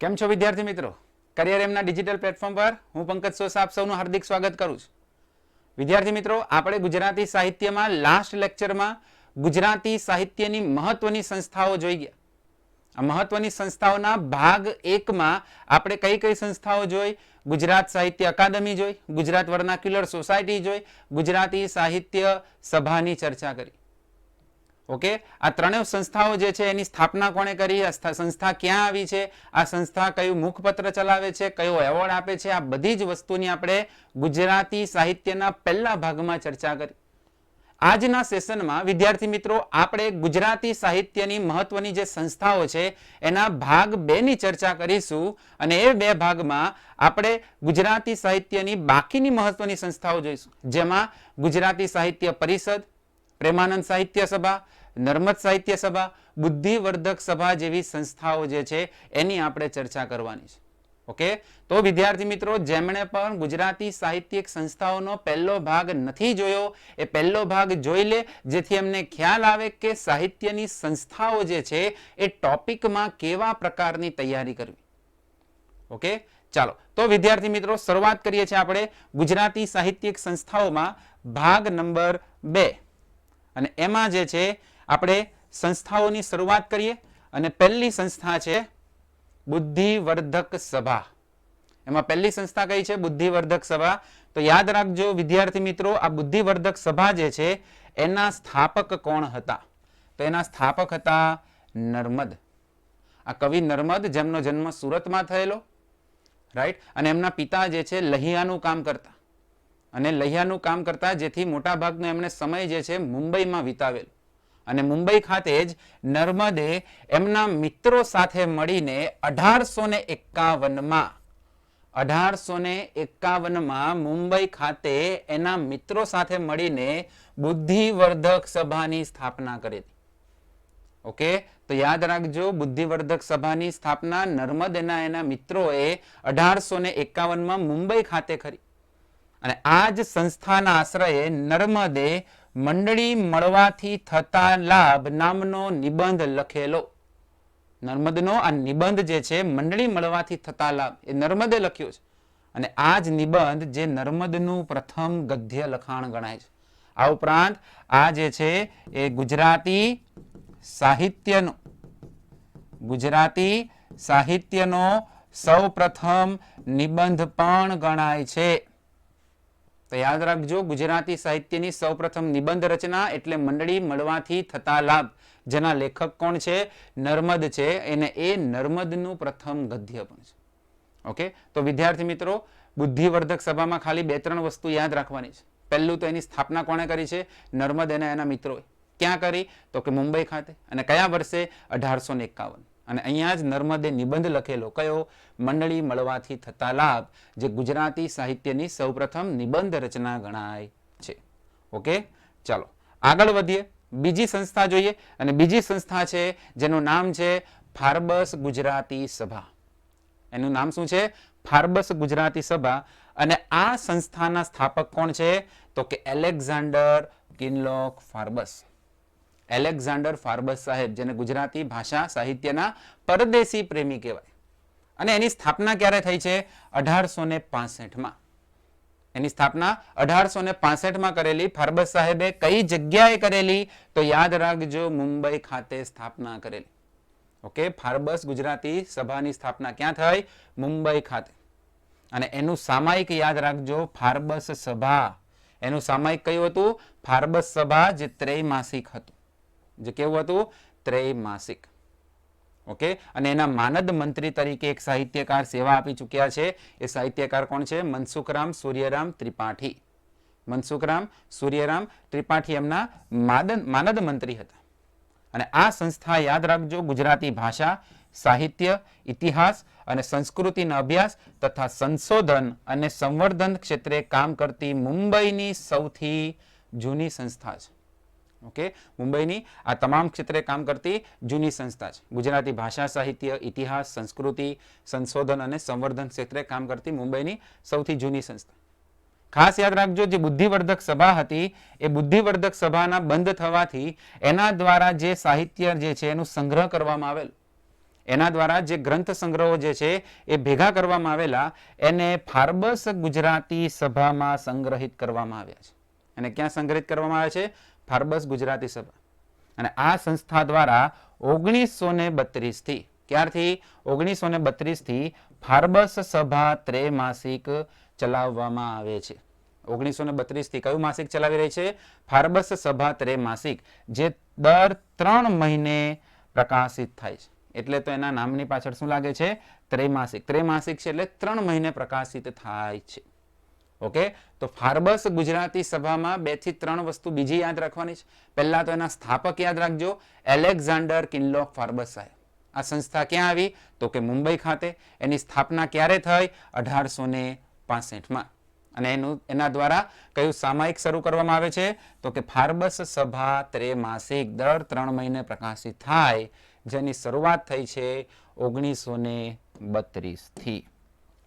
કેમ છો વિદ્યાર્થી મિત્રો? કરિયર એમના ડિજિટલ પ્લેટફોર્મ પર હું પંકજ સોસા આપ સૌનું હાર્દિક સ્વાગત કરું છું. વિદ્યાર્થી મિત્રો, આપણે ગુજરાતી સાહિત્યમાં લાસ્ટ લેક્ચરમાં ગુજરાતી સાહિત્યની મહત્વની સંસ્થાઓ જોઈ ગયા. આ મહત્વની સંસ્થાઓના ભાગ એકમાં આપણે કઈ કઈ સંસ્થાઓ જોઈ? ગુજરાત સાહિત્ય અકાદમી જોઈ, ગુજરાત વર્નાક્યુલર સોસાયટી જોઈ, ગુજરાતી સાહિત્ય સભાની ચર્ચા કરી. ઓકે? આ ત્રણેય સંસ્થાઓ જે છે, એની સ્થાપના કોણે કરી? આ સ્થા- સંસ્થા ક્યાં આવી છે? આ સંસ્થા કયું મુખપત્ર ચલાવે છે? કયો એવોર્ડ આપે છે? આ બધી જ વસ્તુની આપણે ગુજરાતી સાહિત્યના પહેલા ભાગમાં ચર્ચા કરી. આજના સેશનમાં, વિદ્યાર્થી મિત્રો, આપણે ગુજરાતી સાહિત્યની મહત્વની જે સંસ્થાઓ છે, એના ભાગ બે ની ચર્ચા કરીશું અને એ બે ભાગમાં આપણે ગુજરાતી સાહિત્યની બાકીની મહત્વની સંસ્થાઓ જોઈશું. જેમાં ગુજરાતી સાહિત્ય પરિષદ, પ્રેમાનંદ સાહિત્ય સભા નર્મદ સાહિત્ય સભા, બુદ્ધિવર્ધક સભા જેવી સંસ્થાઓ જે છે, એની આપણે ચર્ચા કરવાની છે. ઓકે? તો વિદ્યાર્થી મિત્રો, જેમણે પણ ગુજરાતી સાહિત્યિક સંસ્થાઓનો પહેલો ભાગ નથી જોયો, એ પહેલો ભાગ જોઈ લે, જેથી એમને ખ્યાલ આવે કે સાહિત્યની સંસ્થાઓ જે છે, એ ટોપિકમાં કેવા પ્રકારની તૈયારી કરવી. ઓકે? ચાલો. તો વિદ્યાર્થી મિત્રો, શરૂઆત કરીએ છીએ આપણે ગુજરાતી સાહિત્યિક સંસ્થાઓમાં. ભાગ નંબર બે. અને એમાં જે છે આપણે સંસ્થાઓની શરૂઆત કરીએ અને પહેલી સંસ્થા છે બુદ્ધિવર્ધક સભા. એમાં પહેલી સંસ્થા કઈ છે? બુદ્ધિવર્ધક સભા. તો યાદ રાખજો વિદ્યાર્થી મિત્રો, આ બુદ્ધિવર્ધક સભા જે છે, એના સ્થાપક કોણ હતા? તો એના સ્થાપક હતા નર્મદ. આ કવિ નર્મદ જેમનો જન્મ સુરતમાં થયેલો રાઈટ અને એમના પિતા જે છે, લહિયાનું કામ કરતા. અને લહિયાનું કામ કરતા જેથી મોટાભાગનો એમણે સમય જે છે મુંબઈમાં વિતાવેલો. અને મુંબઈ ખાતે જ નર્મદે એમના મિત્રો સાથે મળીને અઢારસો ને એકાવનમાં અઢારસો ને એકાવનમાં મુંબઈ ખાતે એના મિત્રો સાથે મળીને બુદ્ધિવર્ધક સભાની સ્થાપના કરી હતી. ઓકે? તો યાદ રાખજો, બુદ્ધિવર્ધક સભાની સ્થાપના નર્મદેના એના મિત્રોએ અઢારસો ને એકાવનમાં મુંબઈ ખાતે કરી. અને આ જ સંસ્થાના આશ્રયે નર્મદે મંડળી મળવાથી થતા લાભ નામનો નિબંધ લખેલો. નર્મદનો આ નિબંધ જે છે, મંડળી મળવાથી થતા લાભ, એ નર્મદે લખ્યો છે. અને આ જ નિબંધ જે નર્મદનું પ્રથમ ગદ્ય લખાણ ગણાય છે. આ ઉપરાંત આ જે છે, એ ગુજરાતી સાહિત્યનો ગુજરાતી સાહિત્યનો સૌ પ્રથમ નિબંધ પણ ગણાય છે. તો યાદ રાખજો, ગુજરાતી સાહિત્યની સૌપ્રથમ નિબંધ રચના એટલે મંડળી મળવાથી થતા લાભ. જેના લેખક કોણ છે? નર્મદ છે. એને એ નર્મદનું પ્રથમ ગદ્ય પણ છે. ઓકે? તો વિદ્યાર્થી મિત્રો, બુદ્ધિવર્ધક સભામાં ખાલી બે ત્રણ વસ્તુ યાદ રાખવાની છે. પહેલું તો એની સ્થાપના કોણે કરી છે? નર્મદ અને એના મિત્રોએ. ક્યાં કરી? તો કે મુંબઈ ખાતે. અને કયા વર્ષે? અઢારસો એકાવન. અને અહીંયા જ નર્મદે નિબંધ લખેલો. કયો? મંડળી મળવાથી થતા લાભ. જે ગુજરાતી સાહિત્યની સૌપ્રથમ નિબંધ રચના ગણાય છે. ઓકે? ચાલો. આગળ વધીએ. બીજી સંસ્થા જોઈએ. અને બીજી સંસ્થા છે, જેનું નામ છે ફાર્બસ ગુજરાતી સભા. એનું નામ શું છે? ફાર્બસ ગુજરાતી સભા. અને આ સંસ્થાના સ્થાપક કોણ છે? તો કે Alexander Kinloch Forbes. Alexander Forbes સાહેબ, જેને ગુજરાતી ભાષા સાહિત્યના પરદેશી પ્રેમી કહેવાય. અને એની સ્થાપના ક્યારે થઈ છે? અઢારસો ને પાસઠમાં. એની સ્થાપના અઢારસો ને પાસઠમાં કરેલી ફાર્બસ સાહેબે કઈ જગ્યાએ કરેલી? તો યાદ રાખજો, મુંબઈ ખાતે સ્થાપના કરેલી. ઓકે, ફાર્બસ ગુજરાતી સભાની સ્થાપના ક્યાં થઈ? મુંબઈ ખાતે. અને એનું સામાયિક યાદ રાખજો, ફાર્બસ સભા. એનું સામાયિક કયું હતું? ફાર્બસ સભા જે ત્રૈમાસિક હતું. જે કેવું હતું? ત્રૈમાસિક. ઓકે? અને એના માનદ મંત્રી તરીકે એક સાહિત્યકાર સેવા આપી ચૂક્યા છે. એ સાહિત્યકાર કોણ છે? મનસુખરામ સૂર્યરામ ત્રિપાઠી. મનસુખરામ સૂર્યરામ ત્રિપાઠી એમના માદન, માનદ મંત્રી હતા. અને આ સંસ્થા યાદ રાખજો, ગુજરાતી ભાષા, સાહિત્ય, ઇતિહાસ અને સંસ્કૃતિનો અભ્યાસ તથા સંશોધન અને સંવર્ધન ક્ષેત્રે કામ કરતી મુંબઈની સૌથી જૂની સંસ્થા છે. ઓકે? મુંબઈની આ તમામ ક્ષેત્રે કામ કરતી જૂની સંસ્થા છે. ગુજરાતી ભાષા, સાહિત્ય, ઇતિહાસ, સંસ્કૃતિ, સંશોધન અને સંવર્ધન ક્ષેત્રે કામ કરતી મુંબઈની સૌથી જૂની સંસ્થા. ખાસ યાદ રાખજો, જે બુદ્ધિવર્ધક સભા હતી, એ બુદ્ધિવર્ધક સભાના બંધ થવાથી એના દ્વારા જે સાહિત્ય જે છે, એનું સંગ્રહ કરવામાં આવેલ. એના દ્વારા જે ગ્રંથ સંગ્રહો જે છે, એ ભેગા કરવામાં આવેલા, એને ફાર્બસ ગુજરાતી સભામાં સંગ્રહિત કરવામાં આવ્યા છે. અને ક્યાં સંગ્રહિત કરવામાં આવે છે? ફાર્બસ ગુજરાતી સભા. અને આ સંસ્થા દ્વારા ઓગણીસો ને બત્રીસથી, ક્યારથી? ઓગણીસો ને બત્રીસથી ફાર્બસ સભા ત્રેમાસિક ચલાવવામાં આવે છે. ઓગણીસો ને બત્રીસથી કયું માસિક ચલાવી રહી છે? ફાર્બસ સભા ત્રેમાસિક, જે દર ત્રણ મહિને પ્રકાશિત થાય છે. એટલે તો એના નામની પાછળ શું લાગે છે? ત્રૈમાસિક. ત્રેમાસિક છે એટલે ત્રણ મહિને પ્રકાશિત થાય છે. ઓકે? તો ફાર્બસ ગુજરાતી સભામાં બેથી ત્રણ વસ્તુ બીજી યાદ રાખવાની છે. પહેલા તો એના સ્થાપક યાદ રાખજો. એલેક્ઝાન્ડર કિનલોક ફાર્બસ સાહેબ. આ સંસ્થા ક્યાં આવી? તો કે મુંબઈ ખાતે. એની સ્થાપના ક્યારે થઈ? અઢારસો ને પાસઠમાં. અને એનું, એના દ્વારા કયું સામાયિક શરૂ કરવામાં આવે છે? તો કે ફાર્બસ સભા ત્રેમાસિક દર ત્રણ મહિને પ્રકાશિત થાય, જેની શરૂઆત થઈ છે ઓગણીસો ને બત્રીસથી.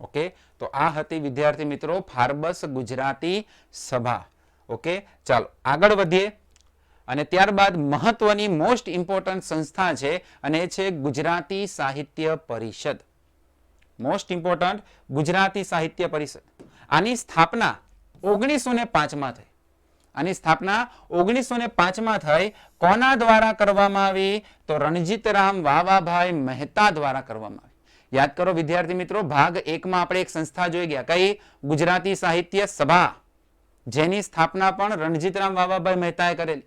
ઓકે? તો આ હતી વિદ્યાર્થી મિત્રો ફાર્બસ ગુજરાતી સભા. ઓકે? ચાલો, આગળ વધીએ. અને ત્યારબાદ મહત્વની મોસ્ટ ઇમ્પોર્ટન્ટ સંસ્થા છે અને એ છે ગુજરાતી સાહિત્ય પરિષદ. મોસ્ટ ઇમ્પોર્ટન્ટ ગુજરાતી સાહિત્ય પરિષદ. આની સ્થાપના ઓગણીસો ને પાંચમાં થઈ. આની સ્થાપના ઓગણીસો ને પાંચમાં થઈ. કોના દ્વારા કરવામાં આવી? તો રણજીતરામ વાવાભાઈ મહેતા દ્વારા કરવામાં આવી. યાદ કરો વિદ્યાર્થી મિત્રો, ભાગ એકમાં આપણે એક સંસ્થા જોઈ ગયા. કઈ? ગુજરાતી સાહિત્ય સભા. જેની સ્થાપના પણ રણજીતરામ વાવાભાઈ મહેતાએ કરેલી.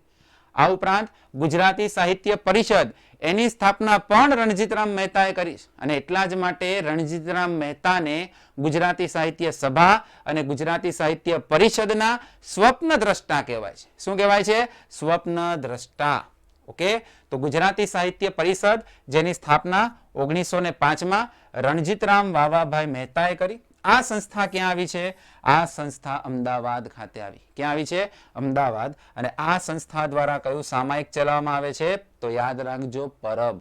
આ ઉપરાંત ગુજરાતી સાહિત્ય પરિષદ, એની સ્થાપના પણ રણજીતરામ મહેતાએ કરી અને એટલા જ માટે રણજીતરામ મહેતાને ગુજરાતી સાહિત્ય સભા અને ગુજરાતી સાહિત્ય પરિષદના સ્વપ્ન દ્રષ્ટા કહેવાય છે. શું કહેવાય છે? સ્વપ્ન દ્રષ્ટા. ઓકે? તો ગુજરાતી સાહિત્ય પરિષદ, જેની સ્થાપના ઓગણીસો ને પાંચમાં રણજીતરામ વાવાભાઈ મહેતાએ કરી. આ સંસ્થા ક્યાં આવી છે? આ સંસ્થા અમદાવાદ ખાતે આવી. ક્યાં આવી છે? અમદાવાદ. અને આ સંસ્થા દ્વારા કયું સામાયિક ચલાવવામાં આવે છે? તો યાદ રાખજો પરબ.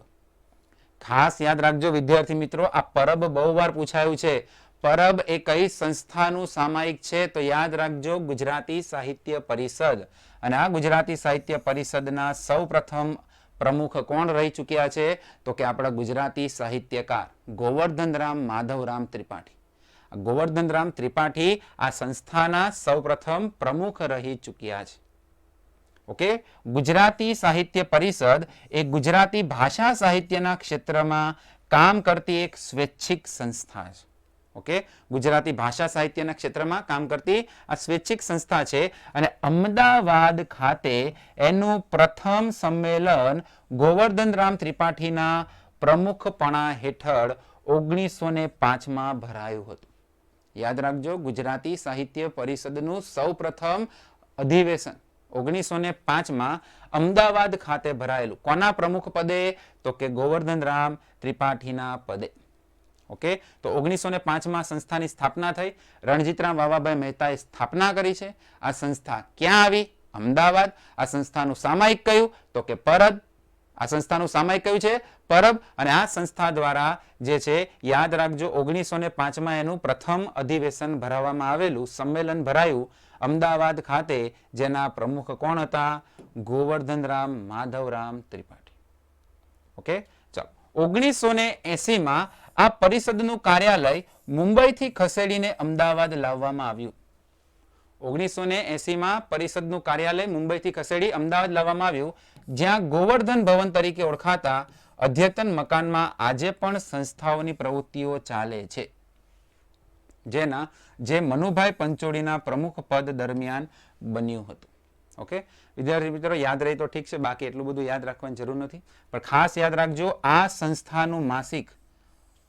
ખાસ યાદ રાખજો વિદ્યાર્થી મિત્રો, આ પરબ બહુ વાર પૂછાયું છે. પરબ એ કઈ સંસ્થાનું સામાયિક છે તો યાદ રાખજો ગુજરાતી સાહિત્ય પરિષદ. અને આ ગુજરાતી સાહિત્ય પરિષદના સૌ પ્રથમ પ્રમુખ કોણ રહી ચૂક્યા છે? તો કે આપણા ગુજરાતી સાહિત્યકાર ગોવર્ધનરામ માધવરામ ત્રિપાઠી. ગોવર્ધનરામ ત્રિપાઠી આ સંસ્થાના સૌપ્રથમ પ્રમુખ રહી ચૂક્યા છે. ઓકે? ગુજરાતી સાહિત્ય પરિષદ એ ગુજરાતી ભાષા સાહિત્યના ક્ષેત્રમાં કામ કરતી એક સ્વૈચ્છિક સંસ્થા છે. ઓકે? ગુજરાતી ભાષા સાહિત્યના ક્ષેત્રમાં કામ કરતી આ સ્વૈચ્છિક સંસ્થા છે અને અમદાવાદ ખાતે એનું પ્રથમ સંમેલન ગોવર્ધન રામ ત્રિપાઠીના પ્રમુખપણા હેઠળ ઓગણીસો ને પાંચમાં ભરાયું હતું. યાદ રાખજો, ગુજરાતી સાહિત્ય પરિષદનું સૌ પ્રથમ અધિવેશન ઓગણીસો ને પાંચમાં અમદાવાદ ખાતે ભરાયેલું. કોના પ્રમુખ પદે? તો કે ગોવર્ધન રામ ત્રિપાઠીના પદે. ઓકે? તો ઓગણીસો ને પાંચમાં સંસ્થાની સ્થાપના થઈ. રણજીતરામ વાવાભાઈ મહેતાએ સ્થાપના કરી છે. આ સંસ્થા ક્યાં આવી? અમદાવાદ. આ સંસ્થાનું સામાયિક કયું? તો કે પરબ. આ સંસ્થાનું સામાયિક કયું છે? પરબ. અને આ સંસ્થા દ્વારા જે છે, યાદ રાખજો ઓગણીસો ને પાંચમાં એનું પ્રથમ અધિવેશન ભરાવવામાં આવેલું, સંમેલન ભરાયું અમદાવાદ ખાતે. જેના પ્રમુખ કોણ હતા? ગોવર્ધનરામ માધવરામ ત્રિપાઠી. ઓકે? ચાલો. ઓગણીસો ને એસીમાં આ પરિષદનું કાર્યાલય મુંબઈથી ખસેડીને અમદાવાદ લાવવામાં આવ્યું. ઓગણીસો ને એસીમાં પરિષદનું કાર્યાલય મુંબઈથી ખસેડી અમદાવાદ લાવવામાં આવ્યું, જ્યાં ગોવર્ધન ભવન તરીકે ઓળખાતા અદ્યતન મકાનમાં આજે પણ સંસ્થાઓની પ્રવૃત્તિઓ ચાલે છે. જેના, જે મનુભાઈ પંચોળીના પ્રમુખ પદ દરમિયાન બન્યું હતું. ઓકે? વિદ્યાર્થી મિત્રો, યાદ રહી તો ઠીક છે, બાકી એટલું બધું યાદ રાખવાની જરૂર નથી. પણ ખાસ યાદ રાખજો, આ સંસ્થાનું માસિક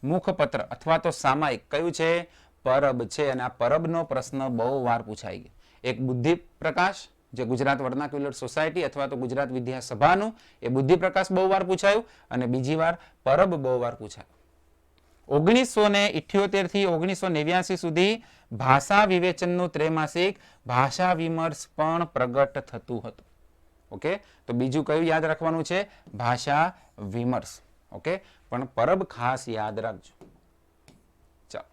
મુખપત્ર અથવા તો સામાયિક કયું છે? પરબ છે અને આ પરબનો પ્રશ્ન બહુ વાર પૂછાઈ ગયો. એક બુદ્ધિ પ્રકાશ, જે ગુજરાત વર્નાક્યુલર સોસાયટી અથવા તો ગુજરાત વિદ્યા સભાનું એ બુદ્ધિ પ્રકાશ બહુ વાર પૂછાયું અને બીજી વાર પરબ બહુ વાર પૂછાયું. ઓગણીસો ને ઇઠ્યોતેરથી ઓગણીસો નેવ્યાસી સુધી ભાષા વિવેચનનું ત્રૈમાસિક ભાષા વિમર્શ પણ પ્રગટ થતું હતું. ઓકે? તો બીજું કયું યાદ રાખવાનું છે? ભાષા વિમર્શ. ઓકે? પણ પરબ ખાસ યાદ રાખજો. ચાલો.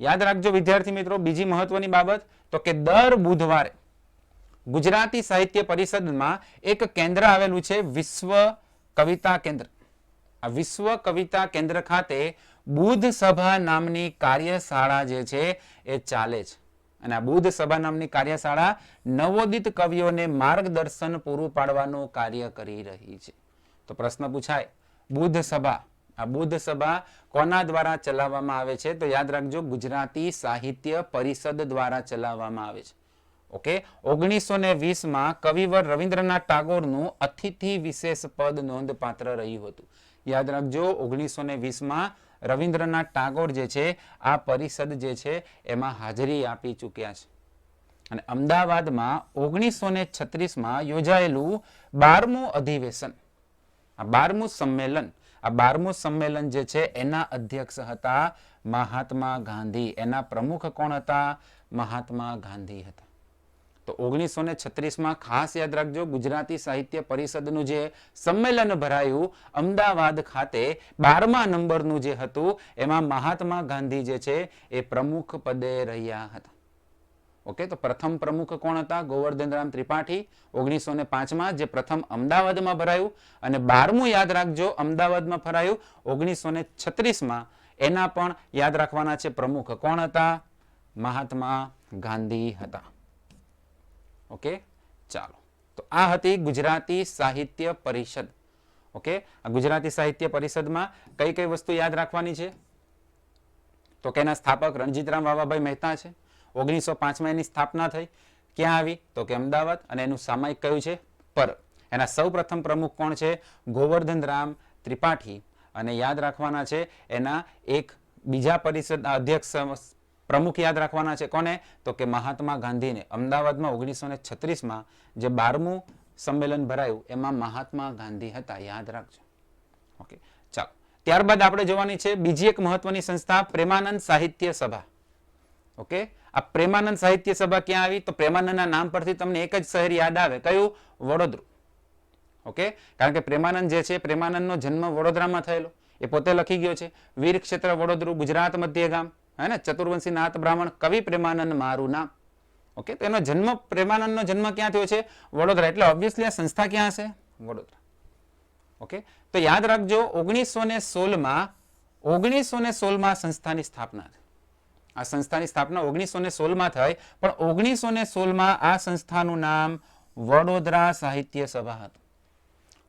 યાદ રાખજો વિદ્યાર્થી મિત્રો, બીજી મહત્વની બાબત તો કે દર બુધવારે ગુજરાતી સાહિત્ય પરિષદમાં એક કેન્દ્ર આવેલું છે વિશ્વ કવિતા કેન્દ્ર. આ વિશ્વ કવિતા કેન્દ્ર ખાતે બુધ સભા નામની કાર્યશાળા જે છે એ ચાલે છે. અને આ બુધ સભા નામની કાર્યશાળા નવોદિત કવિઓને માર્ગદર્શન પૂરું પાડવાનું કાર્ય કરી રહી છે. તો પ્રશ્ન પૂછાય બુદ્ધ સભા. આ બુદ્ધ સભા કોના દ્વારા ચલાવવામાં આવે છે? તો યાદ રાખજો, ગુજરાતી સાહિત્ય પરિષદ દ્વારા ચલાવવામાં આવે છે. ઓકે? ઓગણીસો ને વીસમાં કવિવર રવિન્દ્રનાથ ટાગોરનું અતિથિ વિશેષ પદ નોંધપાત્ર રહ્યું હતું. યાદ રાખજો, ઓગણીસો ને વીસમાં રવિન્દ્રનાથ ટાગોર જે છે, આ પરિષદ જે છે, એમાં હાજરી આપી ચૂક્યા છે. અને અમદાવાદમાં ઓગણીસો ને છત્રીસમાં યોજાયેલું બારમું અધિવેશન આ બારમું સંમેલન, આ બારમું સંમેલન જે છે, એના અધ્યક્ષ હતા મહાત્મા ગાંધી. એના પ્રમુખ કોણ હતા? મહાત્મા ગાંધી હતા. તો ઓગણીસો ને છત્રીસમાં ખાસ યાદ રાખજો, ગુજરાતી સાહિત્ય પરિષદનું જે સંમેલન ભરાયું, અમદાવાદ ખાતે બારમા નંબરનું જે હતું, એમાં મહાત્મા ગાંધી જે છે, એ પ્રમુખ પદે રહ્યા હતા. ઓકે, તો પ્રથમ પ્રમુખ કોણ હતા? ગોવર્ધનરામ ત્રિપાઠી ઓગણીસો ને પાંચમાં, જે પ્રથમ અમદાવાદમાં ભરાયું. અને બારમું યાદ રાખજો, અમદાવાદમાં ભરાયું ઓગણીસો ને છત્રીસમાં. એના પણ યાદ રાખવાના છે પ્રમુખ કોણ હતા? મહાત્મા ગાંધી હતા. ઓકે, ચાલો. તો આ હતી ગુજરાતી સાહિત્ય પરિષદ. ઓકે ગુજરાતી સાહિત્ય પરિષદમાં કઈ કઈ વસ્તુ યાદ રાખવાની છે? તો કે એના સ્થાપક રણજીતરામ વાવાભાઈ મહેતા છે. ઓગણીસો પાંચમાં એની સ્થાપના થઈ. ક્યાં આવી? તો કે અમદાવાદ અને એનું સામાયિક કયું છે? પર એના સૌ પ્રથમ પ્રમુખ કોણ છે? ગોવર્ધન રામ ત્રિપાઠી. અને યાદ રાખવાના છે, એના એક બીજા પરિષદ અધ્યક્ષ પ્રમુખ યાદ રાખવાના છે કોને? તો કે મહાત્મા ગાંધીને. અમદાવાદમાં ઓગણીસો ને છત્રીસમાં જે બારમું સંમેલન ભરાયું, એમાં મહાત્મા ગાંધી હતા. યાદ રાખજો. ઓકે, ચાલો. ત્યારબાદ આપણે જોવાની છે બીજી એક મહત્વની સંસ્થા, પ્રેમાનંદ સાહિત્ય સભા. ઓકે? આ પ્રેમાનંદ સાહિત્ય સભા ક્યાં આવી? તો પ્રેમાનંદના નામ પરથી તમને એક જ શહેર યાદ આવે. કયું? વડોદરું. ઓકે? કારણ કે પ્રેમાનંદ જે છે, પ્રેમાનંદનો જન્મ વડોદરામાં થયેલો. એ પોતે લખી ગયો છે. વીર ક્ષેત્ર વડોદરા, ગુજરાત મધ્ય ગામ હે ને? ચતુર્વંશી નાથ બ્રાહ્મણ કવિ પ્રેમાનંદ મારું નામ. ઓકે? તો એનો જન્મ, પ્રેમાનંદનો જન્મ ક્યાં થયો છે? વડોદરા. એટલે ઓબ્વિયસલી આ સંસ્થા ક્યાં હશે? વડોદરા. ઓકે? તો યાદ રાખજો ઓગણીસો ને સોળમાં ઓગણીસો ને સોળમાં સંસ્થાની સ્થાપના થઈ આ સંસ્થાની સ્થાપના ઓગણીસો ને સોળમાં થઈ, પણ ઓગણીસો ને સોળમાં આ સંસ્થાનું નામ વડોદરા સાહિત્ય સભા હતું.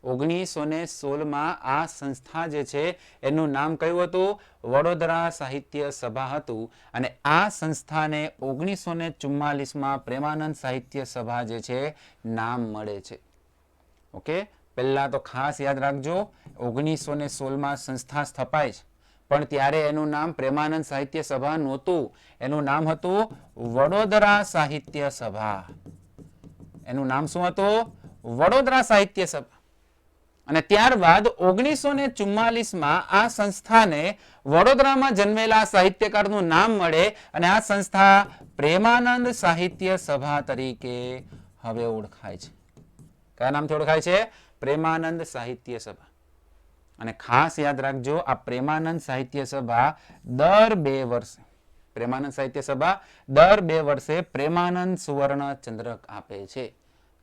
ઓગણીસો ને સોળમાં આ સંસ્થા જે છે, એનું નામ કયું હતું? વડોદરા સાહિત્ય સભા હતું. અને આ સંસ્થાને ઓગણીસો ને ચુમ્માલીસમાં પ્રેમાનંદ સાહિત્ય સભા જે છે, નામ મળે છે. ઓકે? પહેલાં તો ખાસ યાદ રાખજો ઓગણીસો ને સોળમાં સંસ્થા સ્થપાય છે. પણ ત્યારે એનું નામ પ્રેમાનંદ સાહિત્ય સભા નહોતું. એનું નામ હતું વડોદરા સાહિત્ય સભા. એનું નામ શું હતું? વડોદરા સાહિત્ય સભા. અને ત્યારબાદ ઓગણીસો ને ચુમ્માલીસમાં આ સંસ્થાને વડોદરામાં જન્મેલા સાહિત્યકારનું નામ મળે અને આ સંસ્થા પ્રેમાનંદ સાહિત્ય સભા તરીકે હવે ઓળખાય છે. કયા નામથી ઓળખાય છે? પ્રેમાનંદ સાહિત્ય સભા. અને ખાસ યાદ રાખજો, આ પ્રેમાનંદ સાહિત્ય સભા દર બે વર્ષે, પ્રેમાનંદ સાહિત્ય સભા દર બે વર્ષે પ્રેમાનંદ સુવર્ણ ચંદ્રક આપે છે.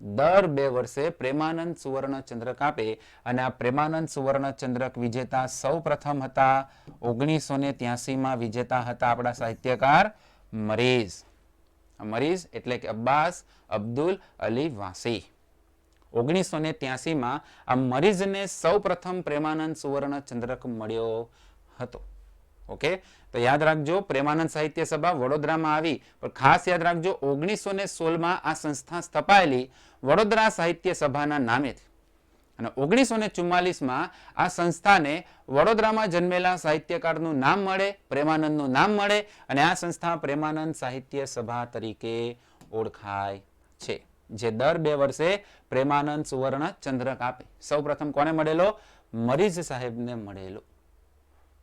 દર બે વર્ષે પ્રેમાનંદ સુવર્ણ ચંદ્રક આપે અને આ પ્રેમાનંદ સુવર્ણ ચંદ્રક વિજેતા સૌ પ્રથમ હતા, ઓગણીસો ને ત્યાસીમાં વિજેતા હતા આપણા સાહિત્યકાર મરીઝ. મરીઝ એટલે કે અબ્બાસ અબ્દુલ અલી વાસી. ઓગણીસો ને ત્યાસીમાં આ મરીઝને સૌ પ્રથમ પ્રેમાનંદ સુવર્ણ ચંદ્રક મળ્યો હતો. ઓકે? તો યાદ રાખજો, પ્રેમાનંદ સાહિત્ય સભા વડોદરામાં આવી, પણ ખાસ યાદ રાખજો ઓગણીસો ને સોળમાં આ સંસ્થા સ્થપાયેલી વડોદરા સાહિત્ય સભાના નામેથી અને ઓગણીસો ને ચુમ્માલીસમાં આ સંસ્થાને વડોદરામાં જન્મેલા સાહિત્યકારનું નામ મળે, પ્રેમાનંદનું નામ મળે, અને આ સંસ્થા પ્રેમાનંદ સાહિત્ય સભા તરીકે ઓળખાય છે. જે દર બે વર્ષે પ્રેમાનંદ સુવર્ણ ચંદ્રક આપે. સૌ કોને મળેલો? મરીઝ સાહેબને મળેલો.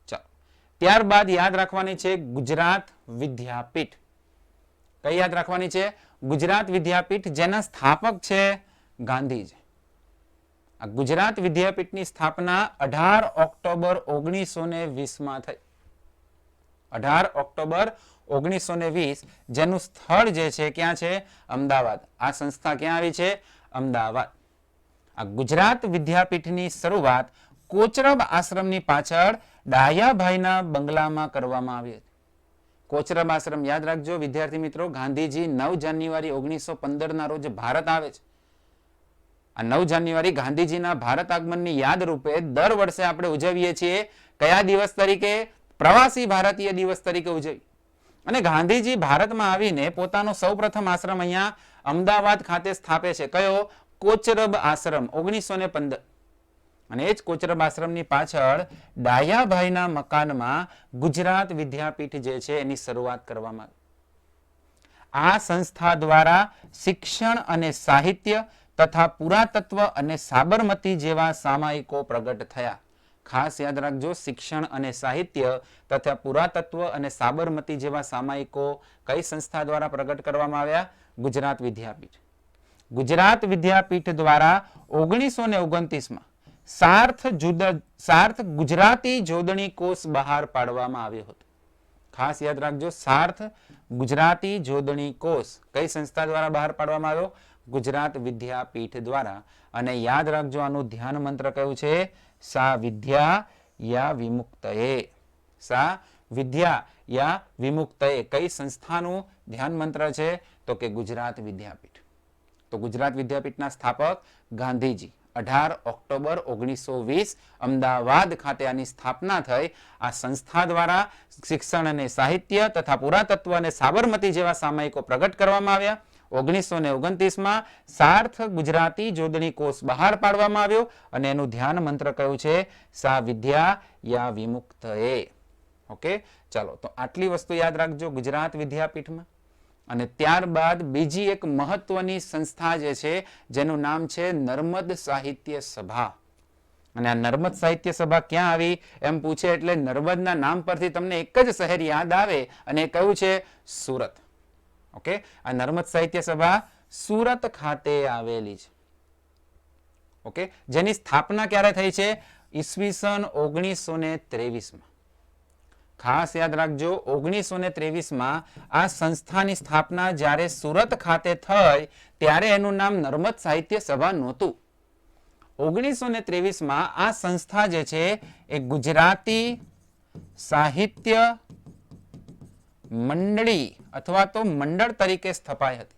ચાલો. ત્યારબાદ યાદ રાખવાની છે ગુજરાત વિદ્યાપીઠ. કઈ યાદ રાખવાની છે? ગુજરાત વિદ્યાપીઠ જેના સ્થાપક છે ગાંધીજી. આ ગુજરાત વિદ્યાપીઠની સ્થાપના અઢાર ઓક્ટોબર ઓગણીસો ને વીસમાં થઈ. અઢાર ઓક્ટોબર ઓગણીસો ને વીસ જેનું સ્થળ જે છે ક્યાં છે? અમદાવાદ. આ સંસ્થા ક્યાં આવી છે? અમદાવાદ. આ ગુજરાત વિદ્યાપીઠની શરૂઆત કોચરબ આશ્રમની પાછળ ડાયાભાઈના બંગલામાં કરવામાં આવી હતી. કોચરબ આશ્રમ યાદ રાખજો, વિદ્યાર્થી મિત્રો, ગાંધીજી નવ જાન્યુઆરી ઓગણીસો પંદરના રોજ ભારત આવે છે. આ નવ જાન્યુઆરી ગાંધીજીના ભારત આગમનની યાદ રૂપે દર વર્ષે આપણે ઉજવીએ છીએ. કયા દિવસ તરીકે? પ્રવાસી ભારતીય દિવસ તરીકે ઉજવી અને ગાંધીજી ભારતમાં આવીને પોતાનો સૌપ્રથમ આશ્રમ અહીંયા અમદાવાદ ખાતે સ્થાપે છે. કયો? કોચરબ આશ્રમ, ઓગણીસો ને પંદર. અને એ જ કોચરબ આશ્રમની પાછળ ડાયાભાઈના મકાનમાં ગુજરાત વિદ્યાપીઠ જે છે એની શરૂઆત કરવામાં આ સંસ્થા દ્વારા શિક્ષણ અને સાહિત્ય તથા પુરાતત્વ અને સાબરમતી જેવા સામાયિકો પ્રગટ થયા. ખાસ યાદ રાખજો, શિક્ષણ અને સાહિત્ય તથા પુરાતત્વ અને સાબરમતી જેવા સામાયિકો કઈ સંસ્થા દ્વારા પ્રગટ કરવામાં આવ્યા? ગુજરાત વિદ્યાપીઠ. ગુજરાત વિદ્યાપીઠ દ્વારા ઓગણીસો ને ઓગણત્રીસમાં સાર્થ જુદા, સાર્થ ગુજરાતી જોડણી કોષ બહાર પાડવામાં આવ્યો હતો. ખાસ યાદ રાખજો, સાર્થ ગુજરાતી જોડણી કોષ કઈ સંસ્થા દ્વારા બહાર પાડવામાં આવ્યો? ગુજરાત વિદ્યાપીઠ દ્વારા. અને યાદ રાખજો, આનું ધ્યાન મંત્ર કયું છે? સા વિદ્યા યા વિમુક્તએ સા વિદ્યા યા વિમુક્તએ કઈ સંસ્થાનું ધ્યાન મંત્ર છે? તો કે ગુજરાત વિદ્યાપીઠ. તો ગુજરાત વિદ્યાપીઠના સ્થાપક ગાંધીજી. અઢાર ઓક્ટોબર ઓગણીસો વીસ અમદાવાદ ખાતે આની સ્થાપના થઈ. આ સંસ્થા દ્વારા શિક્ષણ અને સાહિત્ય તથા પુરાતત્વ અને સાબરમતી જેવા સામયિકો પ્રગટ કરવામાં આવ્યા. ઓગણીસો ને ઓગણત્રીસમાં સાર્થ ગુજરાતી જોડણી કોષ બહાર પાડવામાં આવ્યો અને એનું ધ્યાન મંત્ર કયું છે? સા વિદ્યા યા વિમુક્ત એ ઓકે? ચાલો, તો આટલી વસ્તુ યાદ રાખજો ગુજરાત વિદ્યાપીઠમાં. અને ત્યારબાદ બીજી એક મહત્વની સંસ્થા જે છે, જેનું નામ છે નર્મદ સાહિત્ય સભા. અને આ નર્મદ સાહિત્ય સભા ક્યાં આવી? એમ પૂછે એટલે નર્મદના નામ પરથી તમને એક જ શહેર યાદ આવે અને કયું છે? સુરત. ઓકે? આ નર્મદ સાહિત્ય સભા સુરત ખાતે આવેલી છે. ઓકે? જેની સ્થાપના ક્યારે થઈ છે? ઈસવીસન ઓગણીસો ને ખાસ યાદ રાખજો, ઓગણીસો ને ત્રેવીસમાં આ સંસ્થાની સ્થાપના જ્યારે સુરત ખાતે થઈ, ત્યારે એનું નામ નર્મદ સાહિત્ય સભા નહોતું. ઓગણીસો ને ત્રેવીસમાં આ સંસ્થા જે છે, એ ગુજરાતી સાહિત્ય મંડળી અથવા તો મંડળ તરીકે સ્થપાઈ હતી.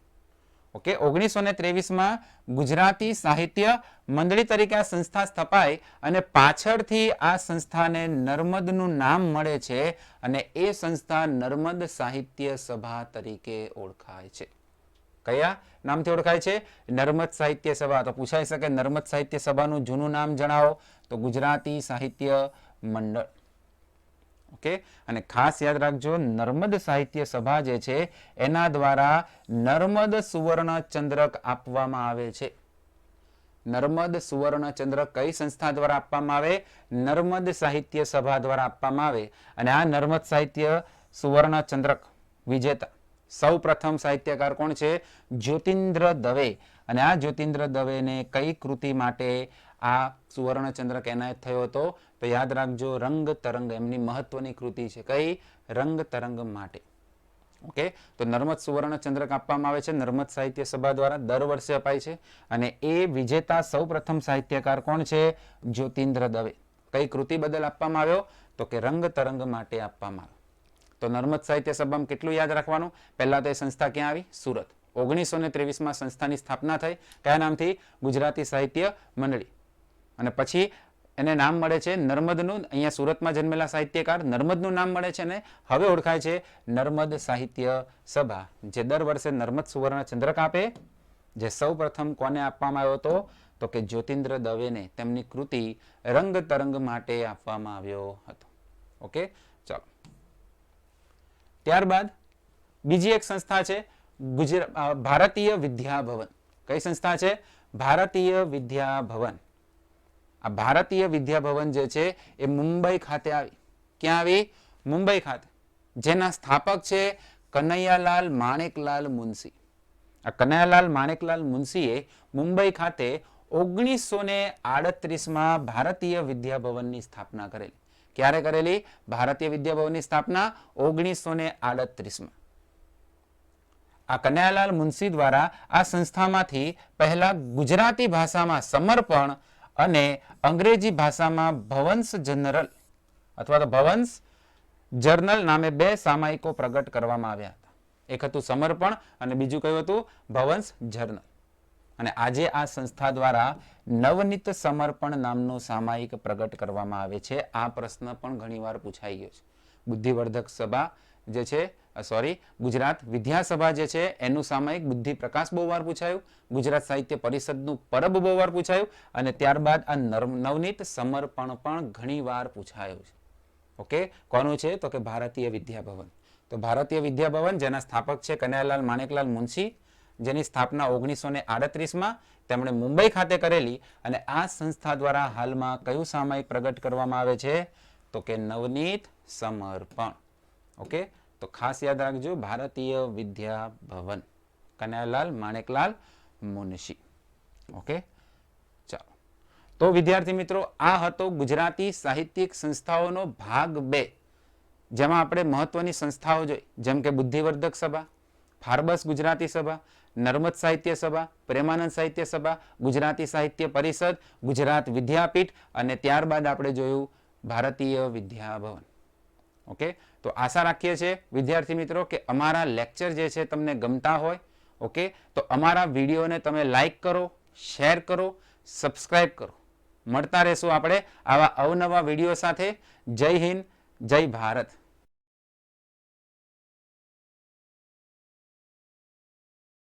ઓકે, ઓગણીસો ને ત્રેવીસમાં ગુજરાતી સાહિત્ય મંડળી તરીકે આ સંસ્થા સ્થપાઈ અને પાછળથી આ સંસ્થાને નર્મદનું નામ મળે છે અને એ સંસ્થા નર્મદ સાહિત્ય સભા તરીકે ઓળખાય છે. કયા નામથી ઓળખાય છે? નર્મદ સાહિત્ય સભા. તો પૂછાઈ શકે નર્મદ સાહિત્ય સભાનું જૂનું નામ જણાવો. તો ગુજરાતી સાહિત્ય મંડળ. ઓકે? અને ખાસ યાદ રાખજો, નર્મદ સાહિત્ય સભા જે છે, એના દ્વારા નર્મદ સુવર્ણ ચંદ્રક આપવામાં આવે છે. નર્મદ સુવર્ણ ચંદ્રક કઈ સંસ્થા દ્વારા આપવામાં આવે? નર્મદ સાહિત્ય સભા દ્વારા આપવામાં આવે. અને આ નર્મદ સાહિત્ય સુવર્ણ ચંદ્રક વિજેતા સૌ પ્રથમ સાહિત્યકાર કોણ છે? જ્યોતિન્દ્ર દવે. અને આ જ્યોતિન્દ્ર દવેને કઈ કૃતિ માટે આ સુવર્ણચંદ્રક એનાયત થયો હતો. તો યાદ રાખજો, રંગ તરંગ એમની મહત્વની કૃતિ છે. કઈ? રંગ તરંગ માટે. ઓકે? તો નર્મદ સુવર્ણચંદ્રક આપવામાં આવે છે. નર્મદ સાહિત્ય સભા દ્વારા દર વર્ષે અપાય છે. અને એ વિજેતા સૌ પ્રથમ સાહિત્યકાર કોણ છે? જ્યોતિન્દ્ર દવે. કઈ કૃતિ બદલ આપવામાં આવ્યો? તો કે રંગ તરંગ માટે આપવામાં આવ્યો. તો નર્મદ સાહિત્ય સભામાં કેટલું યાદ રાખવાનું? પહેલાં તો એ સંસ્થા ક્યાં આવી? સુરત. ઓગણીસો ને ત્રેવીસમાં સંસ્થાની સ્થાપના થઈ. કયા નામથી? ગુજરાતી સાહિત્ય મંડળી. અને પછી એને નામ મળે છે નર્મદનું, અહીંયા સુરતમાં જન્મેલા સાહિત્યકાર, નર્મદનું નામ મળે છે અને હવે ઓળખાય છે નર્મદ સાહિત્ય સભા, જે દર વર્ષે નર્મદ સુવર્ણ ચંદ્રક આપે. જે સૌ પ્રથમ કોને આપવામાં આવ્યો હતો? તો કે જ્યોતિન્દ્ર દવેને તેમની કૃતિ રંગ તરંગ માટે આપવામાં આવ્યો હતો. ઓકે, ચાલો. ત્યારબાદ બીજી એક સંસ્થા છે ગુજરાત ભારતીય વિદ્યા ભવન. કઈ સંસ્થા છે? ભારતીય વિદ્યા ભવન. આ ભારતીય વિદ્યાભવન જે છે એ મુંબઈ ખાતે આવી. ક્યાં આવી? મુંબઈ ખાતે. જેના સ્થાપક છે કનૈયાલાલ માણેકલાલ મુનશી. આ કનૈયાલાલ માણેકલાલ મુનશીએ મુંબઈ ખાતે ઓગણીસો ને આડત્રીસમાં ભારતીય વિદ્યાભવનની સ્થાપના કરેલી. ક્યારે કરેલી? ભારતીય વિદ્યાભવનની સ્થાપના ઓગણીસો ને આડત્રીસમાં. આ કનૈયાલાલ મુનશી દ્વારા આ સંસ્થામાંથી પહેલા ગુજરાતી ભાષામાં સમર્પણ અને અંગ્રેજી ભાષામાં ભવંશ જનરલ અથવા તો ભવંશ જર્નલ નામે બે સામાયિકો પ્રગટ કરવામાં આવ્યા હતા. એક હતું સમર્પણ અને બીજું કયું હતું? ભવંશ જર્નલ. અને આજે આ સંસ્થા દ્વારા નવનીત સમર્પણ નામનું સામાયિક પ્રગટ કરવામાં આવે છે. આ પ્રશ્ન પણ ઘણીવાર પૂછાઈ ગયો છે. બુદ્ધિવર્ધક સભા જે છે સોરી ગુજરાત વિદ્યાસભા જે છે, એનું સામાયિક બુદ્ધિ પ્રકાશ બહુ વાર પૂછાયું. ગુજરાત સાહિત્ય પરિષદનું પરબ બહુ વાર પૂછાયું. અને ત્યારબાદ આ નવનીત સમર્પણ પણ ઘણીવાર પૂછાયું છે. ઓકે? કોનું છે? તો કે ભારતીય વિદ્યાભવન. તો ભારતીય વિદ્યાભવન જેના સ્થાપક છે કનૈયાલાલ માણેકલાલ મુનશી, જેની સ્થાપના ઓગણીસો ને આડત્રીસમાં તેમણે મુંબઈ ખાતે કરેલી. અને આ સંસ્થા દ્વારા હાલમાં કયું સામાયિક પ્રગટ કરવામાં આવે છે? તો કે નવનીત સમર્પણ. ઓકે? તો ખાસ યાદ રાખજો, ભારતીય વિદ્યાભવન. કનૈયાલાલ માણેકલાલ મુનશી. ઓકે? ચાલો. તો વિદ્યાર્થી મિત્રો, આ હતો ગુજરાતી સાહિત્યિક સંસ્થાઓનો ભાગ બે. જેમાં આપણે મહત્વની સંસ્થાઓ જોઈ. જેમ કે બુદ્ધિવર્ધક સભા, ફાર્બસ ગુજરાતી સભા, નર્મદ સાહિત્ય સભા, પ્રેમાનંદ સાહિત્ય સભા, ગુજરાતી સાહિત્ય પરિષદ, ગુજરાત વિદ્યાપીઠ અને ત્યારબાદ આપણે જોયું ભારતીય વિદ્યાભવન. ઓકે? તો આશા રાખીએ છીએ વિદ્યાર્થી મિત્રો કે અમારા લેક્ચર જે છે તમને ગમતા હોય, ઓકે? તો અમારા વિડીયોને તમે લાઈક કરો, શેર કરો સબસ્ક્રાઈબ કરો. મળતા રહેશું આપણે આવા અવનવા વીડિયો સાથે. જય હિન્દ, જય ભારત.